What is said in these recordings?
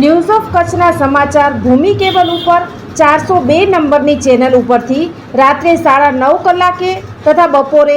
News of કચ્છના સમાચાર ભૂમિ cable ઉપર ચારસો બે નંબરની ચેનલ ઉપરથી રાત્રે સાડા નવ કલાકે તથા બપોરે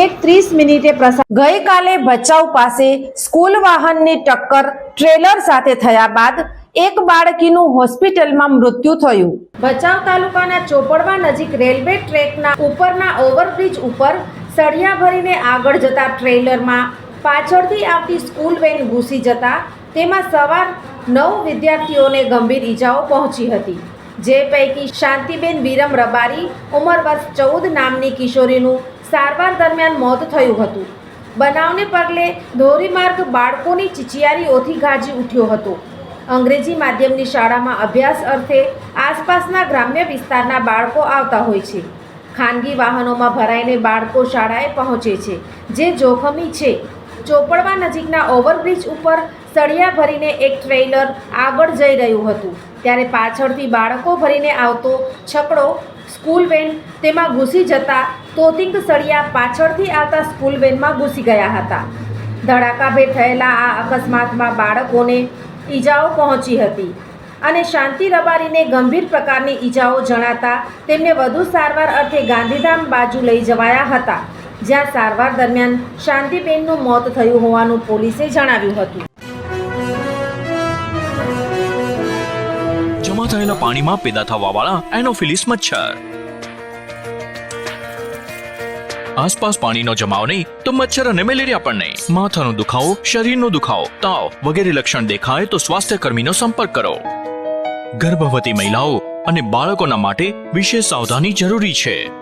એક ત્રીસ મિનિટે પ્રસાર ગઈકાલે ભચાઉ પાસે સ્કૂલ વાહનની ટક્કર ટ્રેલર સાથે થયા બાદ એક બાળકીનું હોસ્પિટલમાં મૃત્યુ થયું. ભચાઉ તાલુકાના ચોપડવા નજીક રેલવે ટ્રેકના ઉપરના ઓવરબ્રિજ ઉપર સળિયા ભરીને આગળ જતા ટ્રેલરમાં પાછળથી આવતી સ્કૂલ વેન ઘૂસી જતા તેમાં સવાર નવ વિદ્યાર્થીઓને ગંભીર ઈજાઓ પહોંચી હતી. જે પૈકી શાંતિબેન વિરમ રબારી, ઉંમર વર્ષ ચૌદ નામની કિશોરીનું સારવાર દરમિયાન મોત થયું હતું. બનાવને પગલે ધોરીમાર્ગ બાળકોની ચિચિયારીઓથી ગાજી ઉઠ્યો હતો. અંગ્રેજી માધ્યમની શાળામાં અભ્યાસ અર્થે આસપાસના ગ્રામ્ય વિસ્તારના બાળકો આવતા હોય છે. ખાનગી વાહનોમાં ભરાઈને બાળકો શાળાએ પહોંચે છે. જે જોખમી છે. ચોપડવા નજીકના ઓવરબ્રિજ ઉપર સળિયા ભરીને એક ટ્રેલર આગળ જઈ રહ્યું હતું. ત્યારે પાછળથી બાળકો ભરીને આવતો છકડો સ્કૂલ વેન તેમાં ઘૂસી જતા તોતિંગ સળિયા પાછળથી આવતા સ્કૂલ વેનમાં ઘૂસી ગયા હતા. ધડાકાભેર થયેલા આ અકસ્માતમાં બાળકોને ઈજાઓ પહોંચી હતી અને શાંતિ રબારીને ગંભીર પ્રકારની ઈજાઓ જણાતા તેમને વધુ સારવાર અર્થે ગાંધીધામ બાજુ લઈ જવાયા હતા. જ્યાં સારવાર દરમિયાન શાંતિબેનનું મોત થયું હોવાનું પોલીસે જણાવ્યું હતું. જમા થયેલા પાણીમાં પેદા થવાવાળા એનોફિલિસ મચ્છર. આસપાસ પાણીનો જમાવ નહીં તો મચ્છર અને મેલેરિયા પણ નહીં. માથાનો દુખાવો, શરીરનો દુખાવો, તાવ વગેરે લક્ષણ દેખાય તો સ્વાસ્થ્ય કર્મીનો સંપર્ક કરો. ગર્ભવતી મહિલાઓ અને બાળકોના માટે વિશેષ સાવધાની જરૂરી છે.